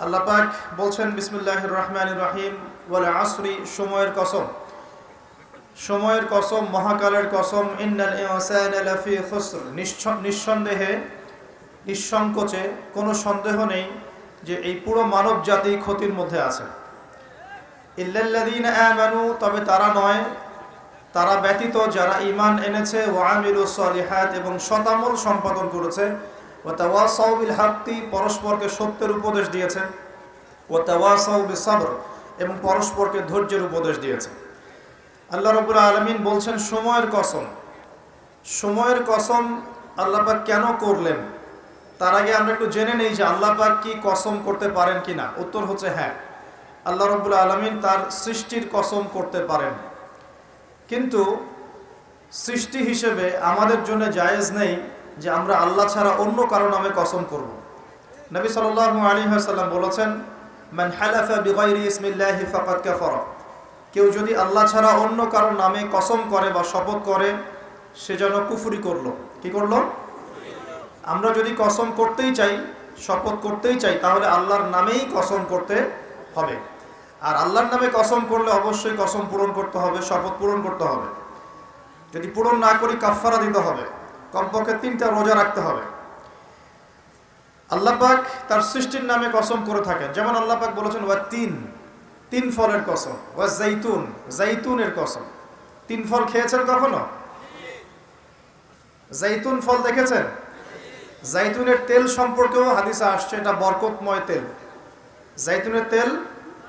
আল্লাহ পাক বলছেন বিসমুল্লাহ রহমান রহিম। বলে আসরি, সময়ের কসম। সময়ের কসম, মহাকালের কসম। নিঃসন্দেহে, নিঃসংকোচে কোনো সন্দেহ নেই যে এই পুরো মানব জাতি ক্ষতির মধ্যে আছে। ইল্লাল্লাযীন আমানু, তবে তারা নয়। তারা ব্যতীত যারা ইমান এনেছে ওয়ামিলু সলিহাত এবং শতামল সম্পাদন করেছে পরস্পরকে সত্যের উপদেশ দিয়েছেন ও তাওয়াসাউ বিস সাবর এবং পরস্পরকে ধৈর্যের উপদেশ দিয়েছে। আল্লাহ রবুল আলমিন বলছেন, সময়ের কসম সময়ের কসম আল্লাহ পাক কেন করলেন? তার আগে আমরা একটু জেনে নেই যে আল্লাহ পাক কি কসম করতে পারেন কিনা। উত্তর হচ্ছে হ্যাঁ আল্লাহ রবুল আলমিন তার সৃষ্টির কসম করতে পারেন। কিন্তু সৃষ্টি হিসেবে আমাদের জন্য জায়েজ নেই যে আমরা আল্লাহ ছাড়া অন্য কারও নামে কসম করব। নবী সাল্লাল্লাহু আলাইহি ওয়াসাল্লাম বলেছেন, মান হালাফা কাফারা। কেউ যদি আল্লাহ ছাড়া অন্য কারও নামে কসম করে বা শপথ করে, সে যেন কুফুরি করল। কি করল? আমরা যদি কসম করতেই চাই, শপথ করতেই চাই, তাহলে আল্লাহর নামেই কসম করতে হবে। আর আল্লাহর নামে কসম করলে অবশ্যই কসম পূরণ করতে হবে, শপথ পূরণ করতে হবে। যদি পূরণ না করি, কাফফারা দিতে হবে। কমপক্ষে তিনটা রোজা রাখতে হবে। আল্লাহ পাক তার সৃষ্টির নামে কসম করে থাকেন। যেমন আল্লাহ পাক বলেছেন, ওয়া তিন তিন ফলের কসম। ওয়া জাইতুন জাইতুনের কসম। তিন ফল খেয়েছেন কখনো? জাইতুন ফল দেখেছেন? জাইতুনের তেল সম্পর্কেও হাদিসে আসছে, এটা বরকতময় তেল। জাইতুনের তেল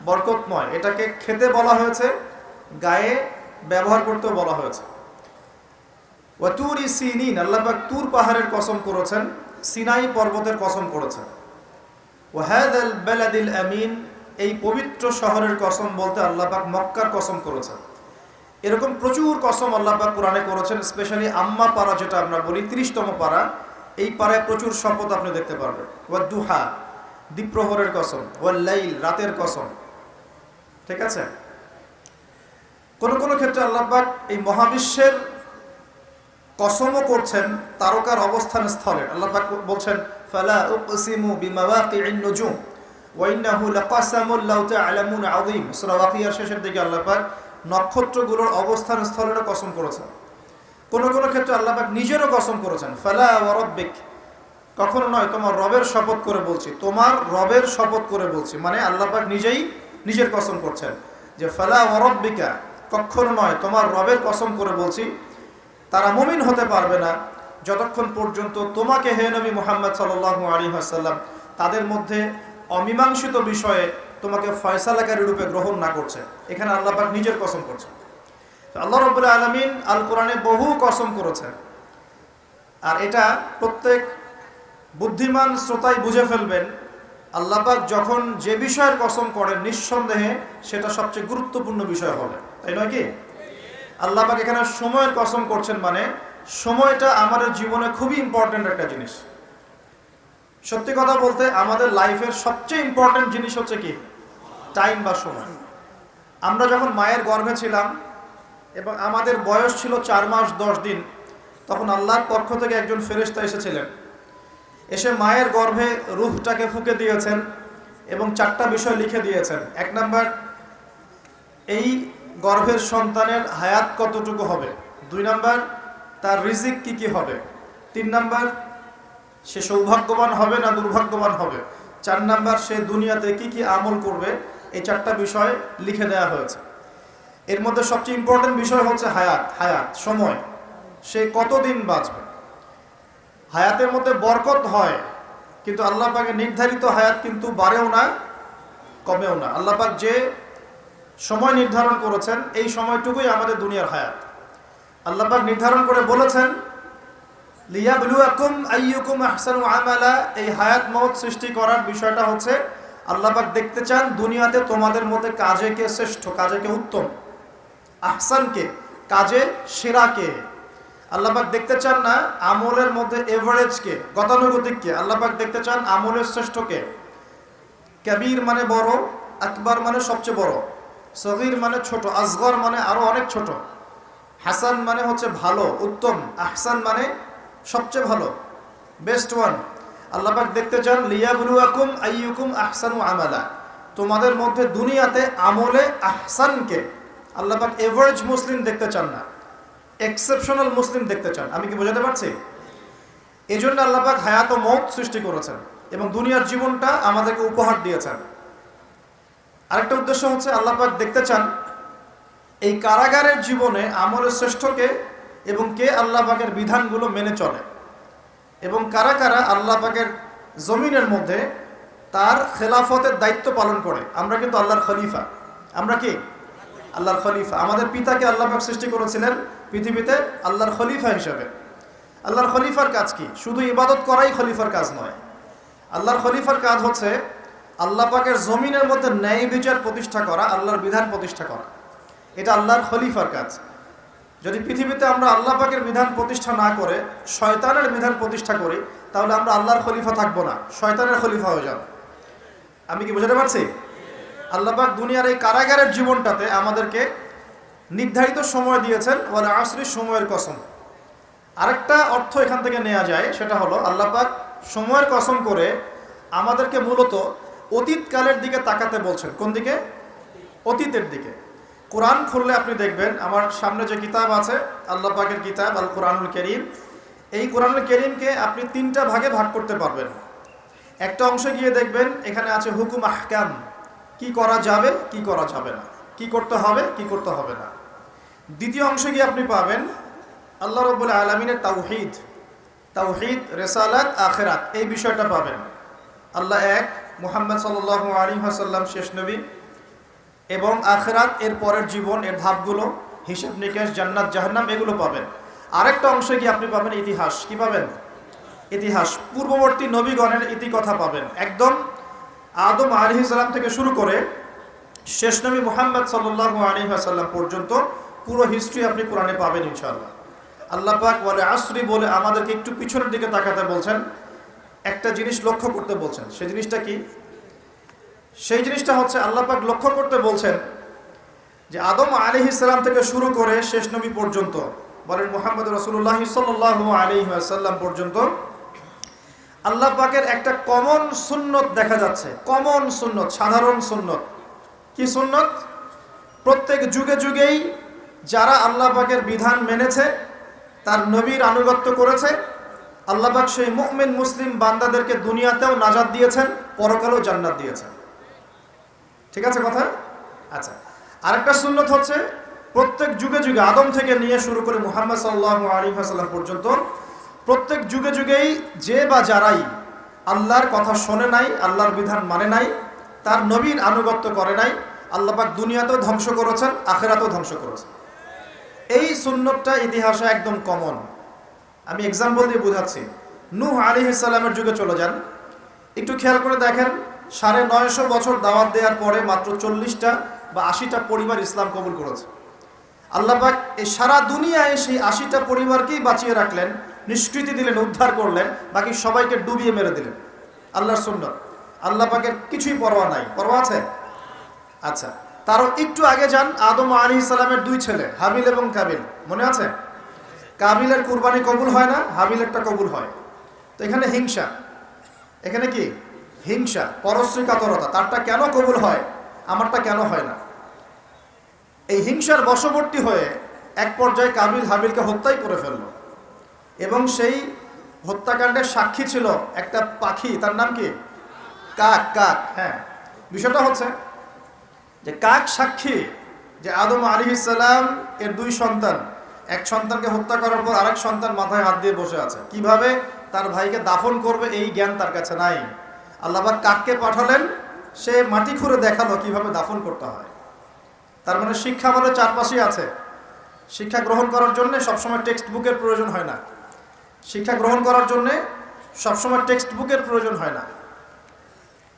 বরকতময়। এটাকে খেতে বলা হয়েছে, গায়ে ব্যবহার করতেও বলা হয়েছে। ওয়াতুরি সিনিন আল্লাহবাক তুর পাহাড়ের কসম করেছেন, সিনাই পর্বতের কসম করেছেন। ওয়াহাদ আল বেলাদিল আমিন, এই পবিত্র শহরের কসম বলতে আল্লাহবাক মক্কার কসম করেছেন। এরকম প্রচুর কসম আল্লাহবাক কোরআনে করেছেন, স্পেশালি আম্মা পাড়া যেটা আমরা বলি, ত্রিশতম পাড়া, এই পাড়ায় প্রচুর শপথ আপনি দেখতে পারবেন। ওয়া দুহা দ্বীপ্রহরের কসম ওয়া লাইল রাতের কসম। ঠিক আছে? কোন কোন ক্ষেত্রে আল্লাহবাক এই মহাবিশ্বের কসমও করছেন তারকার অবস্থান স্থলে আল্লাহ বলছেন শেষের দিকে নক্ষত্রগুলোর অবস্থান স্থলের কসম করেছেন। ক্ষেত্রে নিজেরও কসম করেছেন কখনো নয়, তোমার রবের শপথ করে বলছি। তোমার রবের শপথ করে বলছি মানে আল্লাহ পাক নিজেই নিজের কসম করছেন যে, ফালা ওয়া কখনো নয়, তোমার রবের কসম করে বলছি। তারা মুমিন হতে পারবে না। যতক্ষণ পর্যন্ত তোমাকে হে নবী মোহাম্মদ সাল্লু আলী আসাল্লাম তাদের মধ্যে অমীমাংসিত বিষয়ে তোমাকে ফয়সালাকারী রূপে গ্রহণ না করছে। এখানে আল্লাহ নিজের কসম করছে। আল্লাহ রবুল্লাহ আলমিন আল কোরআনে বহু কসম করেছেন। আর এটা প্রত্যেক বুদ্ধিমান শ্রোতাই বুঝে ফেলবেন, আল্লাহ পাক যখন যে বিষয়ের কসম করেন, নিঃসন্দেহে সেটা সবচেয়ে গুরুত্বপূর্ণ বিষয় হবে। তাই নয় কি? আল্লাহ পাক এখানে সময়ের কসম করছেন মানে সময়টা আমাদের জীবনে খুবই ইম্পর্টেন্ট একটা জিনিস। সত্যি কথা বলতে আমাদের লাইফের সবচেয়ে ইম্পর্টেন্ট জিনিস হচ্ছে কি? টাইম বা সময়। আমরা যখন মায়ের গর্ভে ছিলাম এবং আমাদের বয়স ছিল চার মাস দশ দিন, তখন আল্লাহর পক্ষ থেকে একজন ফেরেস্তা এসেছিলেন। এসে মায়ের গর্ভে রুহটাকে ফুকে দিয়েছেন এবং চারটা বিষয় লিখে দিয়েছেন। এক নাম্বার, এই গর্ভের সন্তানের হায়াত কতটুকু হবে? দুই নাম্বার, তার রিজিক কি কি হবে? তিন নাম্বার, সে সৌভাগ্যবান হবে না দুর্ভাগ্যবান হবে? চার নাম্বার, সে দুনিয়াতে কি কি আমল করবে? এই চারটা বিষয় লিখে দেওয়া হয়েছে। এর মধ্যে সবচেয়ে ইম্পর্টেন্ট বিষয় হচ্ছে হায়াত হায়াত, সময়। সে কতদিন বাঁচবে? হায়াতের মধ্যে বরকত হয়, কিন্তু আল্লাহ পাকের নির্ধারিত হায়াত কিন্তু বাড়েও না, কমেও না। আল্লাহ পাক যে সময় নির্ধারণ করেছেন, এই সময়টুকুই আমাদের দুনিয়ার হায়াত। আল্লাপাক নির্ধারণ করে বলেছেন, লিয়াবলুয়াকুম আইয়ুকুম আহসানু আমালা। এই হায়াত মত সৃষ্টি করার বিষয়টা হচ্ছে আল্লাপাক দেখতে চান দুনিয়াতে তোমাদের মধ্যে কাজে কে শ্রেষ্ঠ, কাজে কে উত্তম? আহসানকে কাজে সেরাকে আল্লাপাক দেখতে চান না আমলের মধ্যে এভারেজকে গতানুগতিককে আল্লাপাক দেখতে চান আমলের শ্রেষ্ঠকে কবির মানে বড়, আকবর মানে সবচেয়ে বড়। সগির মানে ছোট, আসগর মানে আরও অনেক ছোট। হাসান মানে হচ্ছে ভালো, উত্তম। আহসান মানে সবচেয়ে ভালো বেস্ট ওয়ান আল্লাহ পাক দেখতে চান, লিয়াবলুয়াকুম আইয়ুকুম আহসানু আমালা। তোমাদের মধ্যে দুনিয়াতে আমলে আহসানকে আল্লাহ পাক এভারেজ মুসলিম দেখতে চান না এক্সেপশনাল মুসলিম দেখতে চান। আমি কি বোঝাতে পারছি? এই জন্য আল্লাহ পাক হায়াত মত সৃষ্টি করেছেন এবং দুনিয়ার জীবনটা আমাদেরকে উপহার দিয়েছেন। আরেকটা উদ্দেশ্য হচ্ছে আল্লাহ পাক দেখতে চান এই কারাগারের জীবনে আমলের শ্রেষ্ঠকে এবং কে আল্লাহ পাকের বিধানগুলো মেনে চলে। এবং কারা কারা আল্লাহ পাকের জমিনের মধ্যে তার খেলাফতের দায়িত্ব পালন করে। আমরা কিন্তু আল্লাহর খলিফা। আমরা কি? আল্লাহর খলিফা। আমাদের পিতাকে আল্লাহ পাক সৃষ্টি করেছিলেন পৃথিবীতে আল্লাহর খলিফা হিসেবে। আল্লাহর খলিফার কাজ কি? শুধু ইবাদত করাই খলিফার কাজ নয়। আল্লাহর খলিফার কাজ হচ্ছে আল্লাহ পাকের জমিনের মধ্যে ন্যায় বিচার প্রতিষ্ঠা করা, আল্লাহর বিধান প্রতিষ্ঠা করা। এটা আল্লাহর খলিফার কাজ। যদি পৃথিবীতে আমরা আল্লাহ পাকের বিধান প্রতিষ্ঠা না করে, শয়তানের বিধান প্রতিষ্ঠা করি, তাহলে আমরা আল্লাহর খলিফা থাকব না। শয়তানের খলিফা হয়ে যাব। আমি কি বুঝাতে পারছি? আল্লাহ পাক দুনিয়ার এই কারাগারের জীবনটাতে আমাদেরকে নির্ধারিত সময় দিয়েছেন, ওয়াল আসরির সময়ের কসম। আরেকটা অর্থ এখান থেকে নেওয়া যায়, সেটা হলো আল্লাহ পাক সময়ের কসম করে আমাদেরকে মূলত অতীতকালের দিকে তাকাতে বলছেন। কোন দিকে? অতীতের দিকে। কোরআন খুললে আপনি দেখবেন, আমার সামনে যে কিতাব আছে, আল্লাহ পাকের কিতাব, আল কোরআনুল করিম, এই কোরআনুল করিমকে আপনি তিনটা ভাগে ভাগ করতে পারবেন। একটা অংশে গিয়ে দেখবেন, এখানে আছে হুকুম আহকাম। কি করা যাবে, কি করা যাবে না। কি করতে হবে, কি করতে হবে না। দ্বিতীয় অংশে গিয়ে আপনি পাবেন, আল্লাহ রব্বুল আলমিনের তাওহিদ। তাওহিদ, রেসালাত, আখেরাত, এই বিষয়টা পাবেন। আল্লাহ এক মুহাম্মদ সাল্লাহ আলী হাসাল্লাম শেষ নবী এবং আখেরাত এর পরের জীবন, এর ধাপগুলো হিসেব নিকেশ, জান্নাত, জাহান্নাম, এগুলো পাবেন। আরেকটা অংশে গিয়ে আপনি পাবেন? ইতিহাস। কি পাবেন? ইতিহাস। পূর্ববর্তী নবীগণের ইতিকথা পাবেন। একদম আদম আলী সাল্লাম থেকে শুরু করে শেষ নবী মোহাম্মদ সাল্লাহ আলী আসাল্লাম পর্যন্ত পুরো হিস্ট্রি আপনি কোরআনে পাবেন ইনশাল্লাহ আল্লাহ পাক বলে আসরি বলে আমাদেরকে একটু পিছনের দিকে তাকাতে বলছেন। একটা জিনিস লক্ষ্য করতে বলছেন সেই জিনিসটা কি? সেই জিনিসটা হচ্ছে আল্লাহ পাক লক্ষ্য করতে বলছেন যে আদম আলী ইসলাম থেকে শুরু করে শেষ নবী পর্যন্ত, বলেন মোহাম্মদ রসুল্লাহ সাল্লাহ আলী পর্যন্ত আল্লাহ পাকের একটা কমন সুন্নত দেখা যাচ্ছে কমন সুন্নত, সাধারণ সুন্নত। কি সুন্নত? প্রত্যেক যুগে যুগেই যারা আল্লাহ পাকের বিধান মেনেছে, তার নবীর আনুগত্য করেছে আল্লাহ পাক সেই মুমিন মুসলিম বান্দাদেরকে দুনিয়াতেও নাজাদ দিয়েছেন, পরকালেও জান্নাত দিয়েছেন। ঠিক আছে কথা? আচ্ছা আরেকটা সুন্নত হচ্ছে, প্রত্যেক যুগে যুগে আদম থেকে নিয়ে শুরু করে মুহাম্মদ সাল্লাহ আলী হাসাল্লাম পর্যন্ত, প্রত্যেক যুগে যুগেই যে বা যারাই আল্লাহর কথা শোনে নাই, আল্লাহর বিধান মানে নাই, তার নবীর আনুগত্য করে নাই আল্লাপাক দুনিয়াতেও ধ্বংস করেছেন, আখেরাতেও ধ্বংস করেছেন। এই সুন্নতটা ইতিহাসে একদম কমন আমি এক্সাম্পল দিয়ে বোঝাচ্ছি। নূহ আলী ইসলামের যুগে চলে যান। একটু খেয়াল করে দেখেন, সাড়ে নয়শো বছর দাওয়াত দেওয়ার পরে মাত্র চল্লিশটা বা আশিটা পরিবার ইসলাম কবুল করেছে। আল্লাপাক এই সারা দুনিয়ায় সেই আশিটা পরিবারকেই বাঁচিয়ে রাখলেন, নিষ্কৃতি দিলেন, উদ্ধার করলেন, বাকি সবাইকে ডুবিয়ে মেরে দিলেন। আল্লাহর সুন্দর আল্লাহ পাকের কিছুই পরোয়া নাই। পরোয়া আছে? আচ্ছা। তারও একটু আগে যান আদম আলী ইসলামের দুই ছেলে, হাবিল এবং কাবিল। মনে আছে? কাবিলের কুরবানি কবুল হয় না, হাবিলেরটা কবুল হয়। তো এখানে হিংসা। এখানে কি? হিংসা পরশ্রী কাতরতা তারটা কেন কবুল হয়? আমারটা কেন হয় না? এই হিংসার বশবর্তী হয়ে এক পর্যায়ে কাবিল হাবিলকে হত্যাই করে ফেলল। এবং সেই হত্যাকাণ্ডের সাক্ষী ছিল একটা পাখি, তার নাম কি? কাক কাক হ্যাঁ। বিষয়টা হচ্ছে যে কাক সাক্ষী যে আদম আলী ইসাল্লাম এর দুই সন্তান এক সন্তানকে হত্যা করার পর আরেক সন্তান মাথায় হাত দিয়ে বসে আছে। কীভাবে? তার ভাইকে দাফন করবে, এই জ্ঞান তার কাছে নাই। আল্লাহবাক কাককে পাঠালেন, সে মাটি খুঁড়ে দেখাল কীভাবে দাফন করতে হয়। তার মানে শিক্ষা আমাদের চারপাশেই আছে। শিক্ষা গ্রহণ করার জন্য সবসময় টেক্সট বুকের প্রয়োজন হয় না। শিক্ষা গ্রহণ করার জন্য সবসময় টেক্সট বুকের প্রয়োজন হয় না।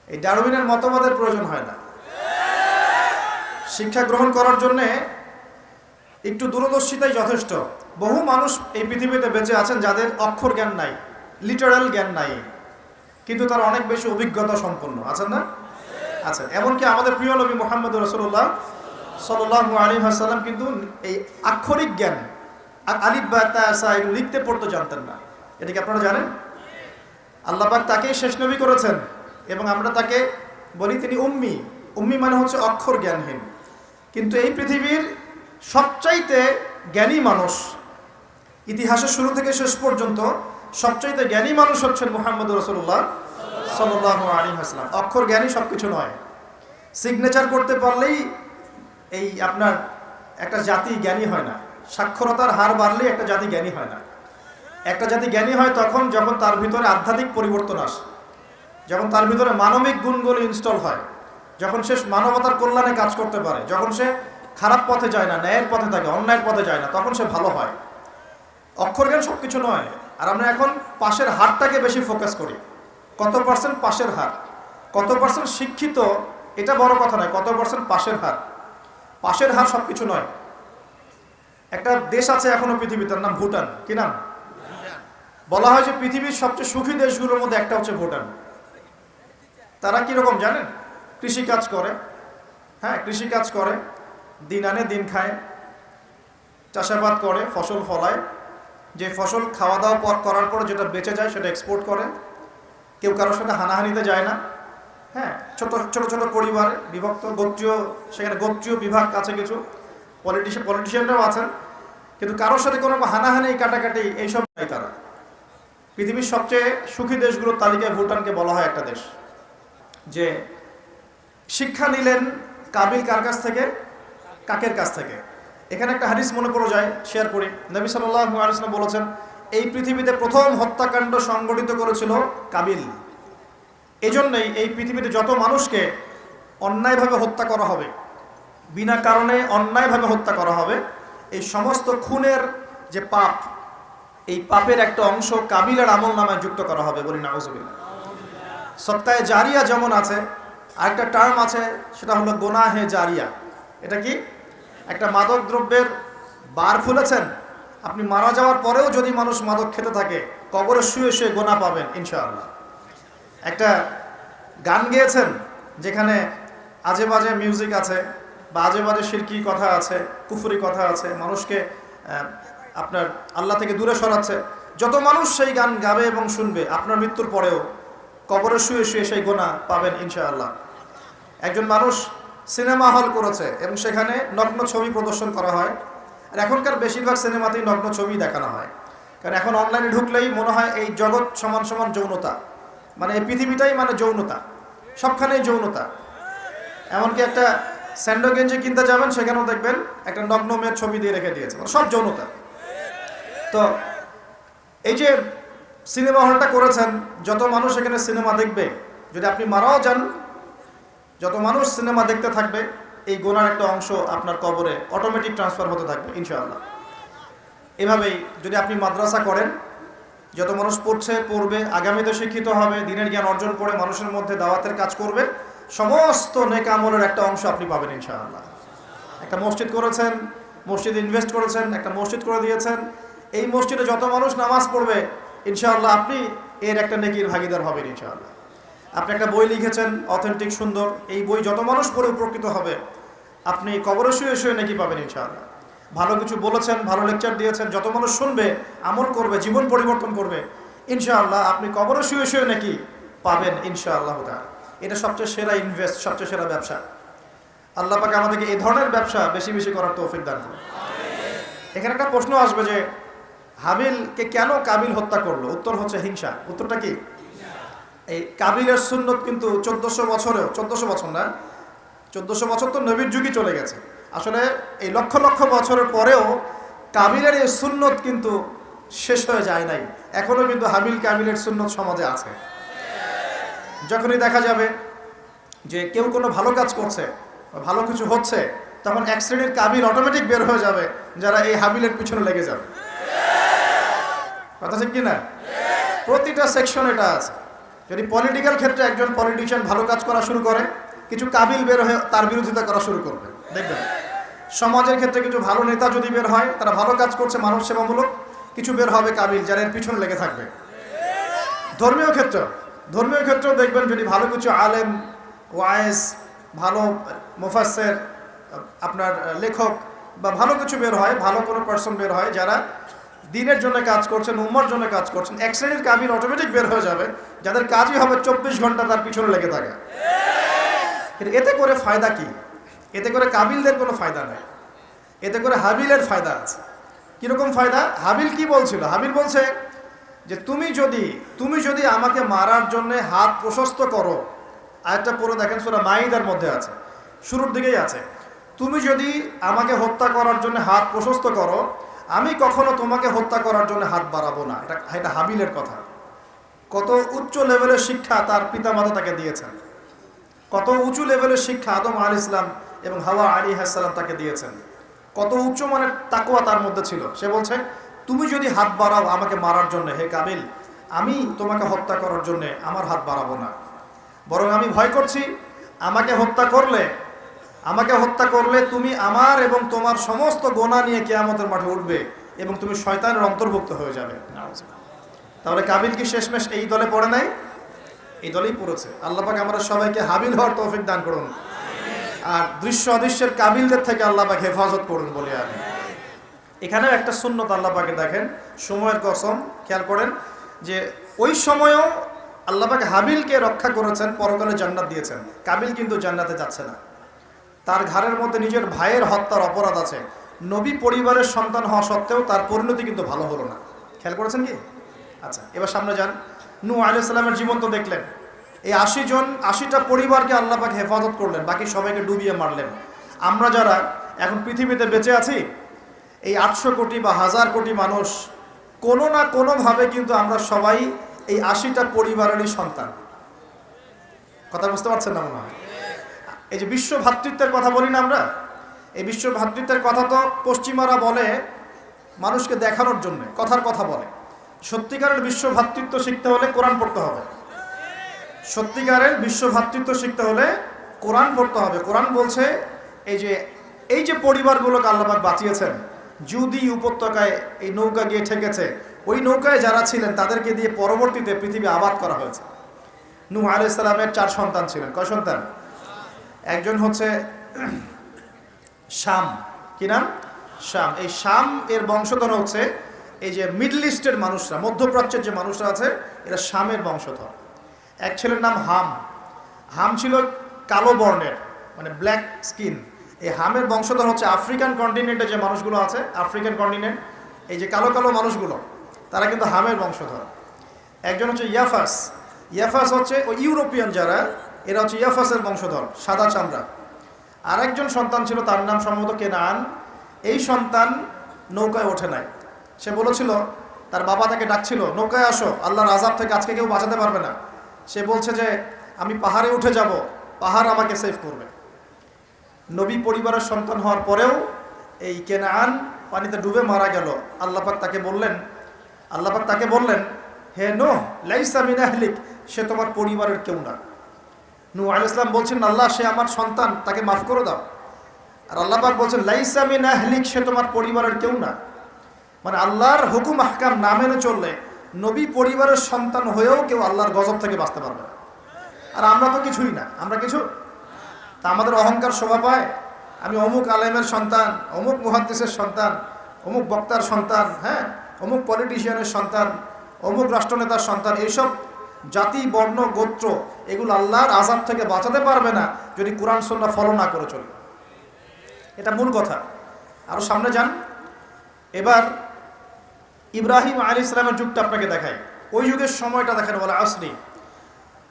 এই ডারউইনের মতবাদের প্রয়োজন হয় না। শিক্ষা গ্রহণ করার জন্যে একটু দূরদর্শিতাই যথেষ্ট। বহু মানুষ এই পৃথিবীতে বেঁচে আছেন যাদের অক্ষর জ্ঞান নাই লিটারাল জ্ঞান নাই। কিন্তু তারা অনেক বেশি অভিজ্ঞতা সম্পন্ন। আছেন না? আচ্ছা এমনকি আমাদের প্রিয় নবী মোহাম্মদ রসুল্লাহ সাল্লাহ আলী হাসাল্লাম কিন্তু এই আক্ষরিক জ্ঞান আর আলিফ বা তাসা লিখতে পড়তে জানতেন না। এটা কি আপনারা জানেন? আল্লাপাক তাকেই শেষ নবী করেছেন এবং আমরা তাকে বলি তিনি উম্মি। উম্মি মানে হচ্ছে অক্ষর জ্ঞানহীন। কিন্তু এই পৃথিবীর সবচাইতে জ্ঞানী মানুষ, ইতিহাসের শুরু থেকে শেষ পর্যন্ত সবচাইতে জ্ঞানী মানুষ হচ্ছেন মোহাম্মদ রসুল্লাহ সাল্লাহ আলী হাসলাম অক্ষর জ্ঞানী সব কিছু নয়। সিগনেচার করতে পারলেই এই আপনার একটা জাতি জ্ঞানী হয় না। সাক্ষরতার হার বাড়লেই একটা জাতি জ্ঞানী হয় না। একটা জাতি জ্ঞানী হয় তখন যখন তার ভিতরে আধ্যাত্মিক পরিবর্তন আসে, যখন তার ভিতরে মানবিক গুণগুলো ইনস্টল হয়, যখন সে মানবতার কল্যাণে কাজ করতে পারে, যখন সে খারাপ পথে যায় না, ন্যায়ের পথে থাকে, অন্যায়ের পথে যায় না, তখন সে ভালো হয়। অক্ষর জ্ঞান সব কিছু নয়। আর আমরা এখন পাশের হারটাকে বেশি ফোকাস করি। কত পার্সেন্ট পাশের হার? কত পার্সেন্ট শিক্ষিত? এটা বড় কথা নয়, কত পার্সেন্ট পাশের হার? পাশের হার সব কিছু নয়। একটা দেশ আছে এখনও পৃথিবী তার নাম ভুটান। কি নাম? বলা হয় যে পৃথিবীর সবচেয়ে সুখী দেশগুলোর মধ্যে একটা হচ্ছে ভুটান। তারা কীরকম জানেন? কৃষিকাজ করে। হ্যাঁ কৃষিকাজ করে। দিন আনে, দিন খায়। চাষাবাদ করে, ফসল ফলায়। যে ফসল খাওয়া দাওয়া পর করার পর যেটা বেঁচে যায় সেটা এক্সপোর্ট করে। কেউ কারোর সাথে হানাহানিতে যায় না। হ্যাঁ ছোট ছোট ছোট পরিবার বিভক্ত, গোত্রীয়, সেখানে গোত্রীয় বিভাগ আছে কিছু। পলিটিশিয়ান পলিটিশিয়ানরাও আছেন। কিন্তু কারোর সাথে কোনো হানাহানি, কাটাকাটি এইসব নাই তারা। পৃথিবীর সবচেয়ে সুখী দেশগুলোর তালিকায় ভুটানকে বলা হয় একটা দেশ। যে শিক্ষা নিলেন কাবিল কার কাছ থেকে? কাকের কাছ থেকে। এখানে একটা হাদিস মনে পড়ে যায় শেয়ার করি। নবী সাল্লাহ আলিয়াল্লাম বলেছেন, এই পৃথিবীতে প্রথম হত্যাকাণ্ড সংগঠিত করেছিল কাবিল। এজন্যই এই পৃথিবীতে যত মানুষকে অন্যায়ভাবে হত্যা করা হবে, বিনা কারণে অন্যায়ভাবে হত্যা করা হবে, এই সমস্ত খুনের যে পাপ, এই পাপের একটা অংশ কাবিলের আমল নামায় যুক্ত করা হবে বলি নাউজুবিল্লাহ সত্তায় জারিয়া যেমন আছে, আরেকটা টার্ম আছে, সেটা হলো গোনাহে জারিয়া। এটা কি? একটা মাদক দ্রব্যের বার খুলেছেন, আপনি মারা যাওয়ার পরেও যদি মানুষ মাদক খেতে থাকে, কবরে শুয়ে শুয়ে গোনা পাবেন, ইনশাআল্লাহ। একটা গান গেয়েছেন, যেখানে আজে বাজে মিউজিক আছে, বা আজে বাজে শিরকি কথা আছে, কুফুরি কথা আছে, মানুষকে আপনার আল্লাহ থেকে দূরে সরাচ্ছে। যত মানুষ সেই গান গাবে এবং শুনবে, আপনার মৃত্যুর পরেও কবরে শুয়ে শুয়ে সেই গোনা পাবেন, ইনশাআল্লাহ। একজন মানুষ সিনেমা হল করেছে এবং সেখানে নগ্ন ছবি প্রদর্শন করা হয়। আর এখনকার বেশিরভাগ সিনেমাতেই নগ্ন ছবি দেখানো হয়। কারণ এখন অনলাইনে ঢুকলেই মনে হয় এই জগৎ সমান সমান যৌনতা। মানে এই পৃথিবীটাই মানে যৌনতা। সবখানেই যৌনতা। এমনকি একটা স্যান্ডো গেঞ্জি কিনতে যাবেন, সেখানেও দেখবেন একটা নগ্ন মেয়ের ছবি দিয়ে রেখে দিয়েছে। মানে সব যৌনতা। তো এই যে সিনেমা হলটা করেছেন, যত মানুষ এখানে সিনেমা দেখবে, যদি আপনি মারাও যান যত মানুষ সিনেমা দেখতে থাকবে, এই গোনার একটা অংশ আপনার কবরে অটোমেটিক ট্রান্সফার হতে থাকবে, ইনশাআল্লাহ। এভাবেই যদি আপনি মাদ্রাসা করেন, যত মানুষ পড়ছে, পড়বে, আগামীতে শিক্ষিত হবে, দিনের জ্ঞান অর্জন করে মানুষের মধ্যে দাওয়াতের কাজ করবে, সমস্ত নেক আমলের একটা অংশ আপনি পাবেন, ইনশাআল্লাহ। একটা মসজিদ করেছেন, মসজিদ ইনভেস্ট করেছেন, একটা মসজিদ করে দিয়েছেন। এই মসজিদে যত মানুষ নামাজ পড়বে, ইনশাআল্লাহ আপনি এর একটা নেকির ভাগিদার হবেন, ইনশাআল্লাহ। আপনি একটা বই লিখেছেন অথেন্টিক সুন্দর। এই বই যত মানুষ পড়ে উপকৃত হবে, আপনি কবরে শুয়ে শুয়ে নাকি পাবেন ইনশাআল্লাহ। ভালো কিছু বলেছেন, ভালো লেকচার দিয়েছেন, যত মানুষ শুনবে, আমল করবে, জীবন পরিবর্তন করবে, ইনশাআল্লাহ আপনি কবরে শুয়ে শুয়ে নাকি পাবেন ইনশাআল্লাহ। এটা সবচেয়ে সেরা ইনভেস্ট সবচেয়ে সেরা ব্যবসা। আল্লাহ পাকে আমাদেরকে এই ধরনের ব্যবসা বেশি বেশি করার তৌফিক দান করুন। এখানে একটা প্রশ্ন আসবে যে হাবিলকে কেন কাবিল হত্যা করল? উত্তর হচ্ছে হিংসা। উত্তরটা কি? এই কাবিলের সুন্নত কিন্তু চোদ্দশো বছরেও, চোদ্দশো বছর না, চোদ্দশো বছর তো নবীর যুগই চলে গেছে। আসলে এই লক্ষ লক্ষ বছরের পরেও কাবিলের এই সুন্নত কিন্তু শেষ হয়ে যায় নাই। এখনও কিন্তু হাবিল কাবিলের সুন্নত সমাজে আছে। যখনই দেখা যাবে যে কেউ কোনো ভালো কাজ করছে ভালো কিছু হচ্ছে, তখন এক শ্রেণির কাবিল অটোমেটিক বের হয়ে যাবে, যারা এই হাবিলের পিছনে লেগে যাবে। কথা ঠিক কিনা? প্রতিটা সেকশন এটা আছে। যদি পলিটিক্যাল ক্ষেত্রে একজন পলিটিশিয়ান ভালো কাজ করা শুরু করে, কিছু কাবিল বের হয়ে তার বিরোধিতা করা শুরু করবে। দেখবেন, সমাজের ক্ষেত্রে কিছু ভালো নেতা যদি বের হয়, তারা ভালো কাজ করছে মানব সেবামূলক, কিছু বের হবে কাবিল যারা এর পিছনে লেগে থাকবে। ধর্মীয় ক্ষেত্র, ধর্মীয় ক্ষেত্রেও দেখবেন যদি ভালো কিছু আলেম, ওয়াইস, ভালো মুফাসের আপনার লেখক বা ভালো কিছু বের হয়, ভালো কোনো পার্সন বের হয়, যারা দিনের জন্য কাজ করছেন, উম্মার জন্য কাজ করছেন, এক শ্রেণির কাবিল অটোমেটিক বের হয়ে যাবে, যাদের কাজই হবে চব্বিশ ঘণ্টা তার পিছনে লেগে থাকে। এতে করে ফায়দা কি? এতে করে কাবিলদের কোনো ফায়দা নেই। এতে করে হাবিলের ফায়দা আছে। কীরকম ফায়দা? হাবিল কি বলছিল? হাবিল বলছে যে, তুমি যদি তুমি যদি আমাকে মারার জন্য হাত প্রশস্ত করো আরেকটা পরে দেখেন সেটা মাইদার মধ্যে আছে, শুরুর দিকেই আছে, তুমি যদি আমাকে হত্যা করার জন্য হাত প্রশস্ত করো আমি কখনো তোমাকে হত্যা করার জন্য হাত বাড়াবো না। এটা এটা হাবিলের কথা। কত উচ্চ লেভেলের শিক্ষা তার পিতামাতা তাকে দিয়েছেন। কত উঁচু লেভেলের শিক্ষা আদম আল ইসলাম এবং হাওয়া আলী হাসালাম তাকে দিয়েছেন। কত উচ্চ মানের তাকুয়া তার মধ্যে ছিল। সে বলছে, তুমি যদি হাত বাড়াও আমাকে মারার জন্য, হে কাবিল, আমি তোমাকে হত্যা করার জন্য আমার হাত বাড়াবো না। বরং আমি ভয় করছি, আমাকে হত্যা করলে আমাকে হত্যা করলে তুমি আমার এবং তোমার সমস্ত গোনা নিয়ে কেয়ামতের মাঠে উঠবে এবং তুমি শয়তানের অন্তর্ভুক্ত হয়ে যাবে। তাহলে কাবিল কি শেষমেশ এই দলে পড়ে নাই? এই দলেই পড়েছে। আল্লাহ পাক আমরা সবাইকে হাবিল হওয়ার তৌফিক দান করুন। আর দৃশ্য অদৃশ্যের কাবিলদের থেকে আল্লাপাক হেফাজত করুন বলে আমি এখানেও একটা শূন্যত আল্লাহ পাকে দেখেন, সময়ের কসম, খেয়াল করেন যে ওই সময়ও আল্লাহ পাক হাবিলকে রক্ষা করেছেন, পরকালে জান্নাত দিয়েছেন। কাবিল কিন্তু জান্নাতে যাচ্ছে না। তার ঘাড়ের মধ্যে নিজের ভাইয়ের হত্যার অপরাধ আছে। নবী পরিবারের সন্তান হওয়া সত্ত্বেও তার পরিণতি কিন্তু ভালো হলো না। খেয়াল করেছেন কি? আচ্ছা এবার সামনে যান। নু আলাইসাল্লামের জীবন তো দেখলেন। এই আশি জন, আশিটা পরিবারকে আল্লাহ পাক হেফাজত করলেন, বাকি সবাইকে ডুবিয়ে মারলেন। আমরা যারা এখন পৃথিবীতে বেঁচে আছি, এই আটশো কোটি বা হাজার কোটি মানুষ, কোনো না কোনোভাবে কিন্তু আমরা সবাই এই আশিটা পরিবারেরই সন্তান। কথা বুঝতে পারছেন না মনে হয়? এই যে বিশ্ব ভ্রাতৃত্বের কথা বলি না আমরা, এই বিশ্ব ভ্রাতৃত্বের কথা তো পশ্চিমারা বলে মানুষকে দেখানোর জন্য, কথার কথা বলে। সত্যিকারের বিশ্ব ভ্রাতৃত্ব শিখতে হলে কোরআন পড়তে হবে। সত্যিকারের বিশ্ব ভ্রাতৃত্ব শিখতে হলে কোরআন পড়তে হবে। কোরআন বলছে, এই যে এই যে পরিবারগুলোকে আল্লাপাক বাঁচিয়েছেন, যদি উপত্যকায় এই নৌকা গিয়ে ঠেকেছে, ওই নৌকায় যারা ছিলেন তাদেরকে দিয়ে পরবর্তীতে পৃথিবী আবাদ করা হয়েছে। নূহ আলাইহিস সালামের চার সন্তান ছিলেন। কয় সন্তান? একজন হচ্ছে শাম। কি নাম? শাম। এই শাম এর বংশধর হচ্ছে এই যে মিডল ইস্টের মানুষরা, মধ্যপ্রাচ্যের যে মানুষরা আছে, এরা শামের বংশধর। এক ছেলের নাম হাম। হাম ছিল কালো বর্ণের মানে ব্ল্যাক স্কিন। এই হামের বংশধর হচ্ছে আফ্রিকান কন্টিনেন্টে যে মানুষগুলো আছে, আফ্রিকান কন্টিনেন্ট, এই যে কালো কালো মানুষগুলো, তারা কিন্তু হামের বংশধর। একজন হচ্ছে ইয়াফাস। ইয়াফাস হচ্ছে ওই ইউরোপিয়ান যারা এরা হচ্ছে ইয়াফাসের বংশধর, সাদা চামড়া। আর একজন সন্তান ছিল, তার নাম সম্ভবত কেনান। এই সন্তান নৌকায় ওঠে নাই। সে বলেছিল, তার বাবা তাকে ডাকছিল, নৌকায় আসো, আল্লাহর আজাব থেকে আজকে কেউ বাঁচাতে পারবে না। সে বলছে যে, আমি পাহাড়ে উঠে যাব, পাহাড় আমাকে সেভ করবে। নবী পরিবারের সন্তান হওয়ার পরেও এই কেনান পানিতে ডুবে মারা গেল। আল্লাপাক তাকে বললেন, আল্লাপাক তাকে বললেন, হে নো লাইসা মিনাহলিক সে তোমার পরিবারের কেউ না। নু আল ইসলাম বলছেন, আল্লাহ, সে আমার সন্তান, তাকে মাফ করে দাও। আর আল্লাপাক বলছেন, লাইসা মিনাহলিক সে তোমার পরিবারের কেউ না। মানে আল্লাহর হুকুম, আহকাম না মেনে চললে নবী পরিবারের সন্তান হয়েও কেউ আল্লাহর গজব থেকে বাঁচতে পারবে না। আর আমরা তো কিছুই না। আমরা কিছু? তা আমাদের অহংকার শোভা পায়। আমি অমুক আলেমের সন্তান, অমুক মুহাদ্দিসের সন্তান, অমুক বক্তার সন্তান হ্যাঁ? অমুক পলিটিশিয়ানের সন্তান, অমুক রাষ্ট্রনেতার সন্তান, এইসব জাতি, বর্ণ, গোত্র, এগুলো আল্লাহর আজাব থেকে বাঁচাতে পারবে না যদি কোরআন সন্না ফলো না করে চলে। এটা মূল কথা। আরও সামনে যান। এবার ইব্রাহিম আলী ইসলামের যুগটা আপনাকে দেখায় ওই যুগের সময়টা দেখেন বলে আসলি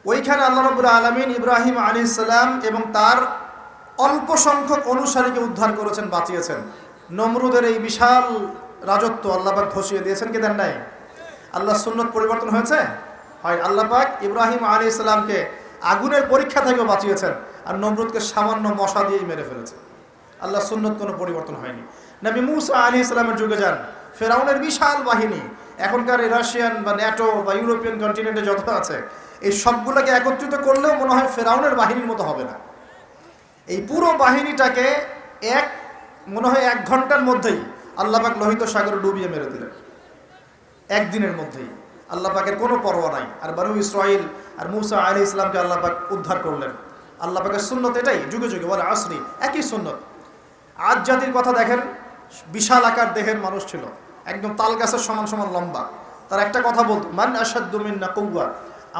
ওইখানে আল্লাহ রবুল আলমিন ইব্রাহিম আলী ইসলাম এবং তার অল্প সংখ্যক অনুসারীকে উদ্ধার করেছেন, বাঁচিয়েছেন। নমরুদের এই বিশাল রাজত্ব আল্লাহবাক ঘষিয়ে দিয়েছেন, কি দেন নাই? আল্লাহ সুন্নত পরিবর্তন হয়েছে? হয়। আল্লাপাক ইব্রাহিম আলী ইসলামকে আগুনের পরীক্ষা থেকেও বাঁচিয়েছেন আর নমরুদকে সামান্য মশা দিয়েই মেরে ফেলেছে। আল্লাহ সুন্নত কোনো পরিবর্তন হয়নি। নবী মুসা আলী ইসলামের যুগে যান, ফেরাউনের বিশাল বাহিনী, এখনকার রাশিয়ান বা ন্যাটো বা ইউরোপিয়ান কন্টিনেন্টে যত আছে, এই সবগুলোকে একত্রিত করলেও মনে হয় ফেরাউনের বাহিনীর মতো হবে না। এই পুরো বাহিনীটাকে এক, মনে হয় এক ঘণ্টার মধ্যেই আল্লাপাক লোহিত সাগরে ডুবিয়ে মেরে দিলেন। একদিনের মধ্যেই। আল্লাহ পাকের কোনো পরোয়া নাই। আর বানু ইসরাইল আর মুসা আলী ইসলামকে আল্লাহ পাক উদ্ধার করলেন। আল্লাহ পাকের সুন্নত এটাই, যুগে যুগে বলে আসরি, একই সুন্নত। আজ জাতির কথা দেখেন, বিশাল আকার দেহের মানুষ ছিল। একদম তাল গাছের সমান সমান লম্বা। তারা একটা কথা বলতো, মান আসাদ্দুমিন না কৌয়া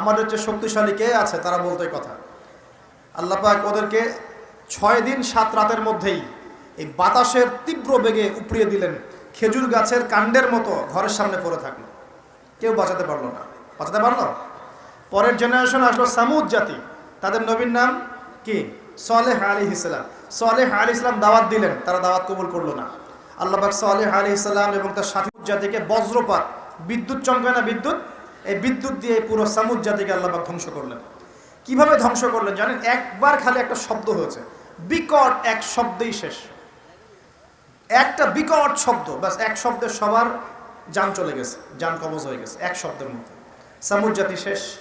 আমাদের যে শক্তিশালী কে আছে? তারা বলতো কথা। আল্লাহ পাক ওদেরকে ছয় দিন, সাত রাতের মধ্যেই এই বাতাসের তীব্র বেগে উপড়িয়ে দিলেন। খেজুর গাছের কাণ্ডের মতো ঘরের সামনে পড়ে থাকল। কেউ বাঁচাতে পারল না। বাঁচাতে পারল? পরের জেনারেশন আসলো সামুদ জাতি। তাদের নবীর নাম কি? সলেহ আলী ইসলাম। সলেহ আলী ইসলাম দাওয়াত দিলেন, তারা দাওয়াত কবুল করল না। আল্লাহবাক সালেহ আলী ইসলাম এবং তার সাথী জাতিকে বজ্রপাত, বিদ্যুৎ চমকায় না বিদ্যুৎ? এই বিদ্যুৎ দিয়ে পুরো সামুদ জাতিকে আল্লাহবাক ধ্বংস করলেন। কীভাবে ধ্বংস করলেন জানেন? একবার খালি একটা শব্দ হয়েছে। বিকট এক শব্দেই শেষ। একটা বিকট শব্দ, ব্যাস এক শব্দে সবার যান চলে গেছে যান কবজ হয়ে গেছে এক শব্দের মধ্যে। সামুদ জাতি শেষ।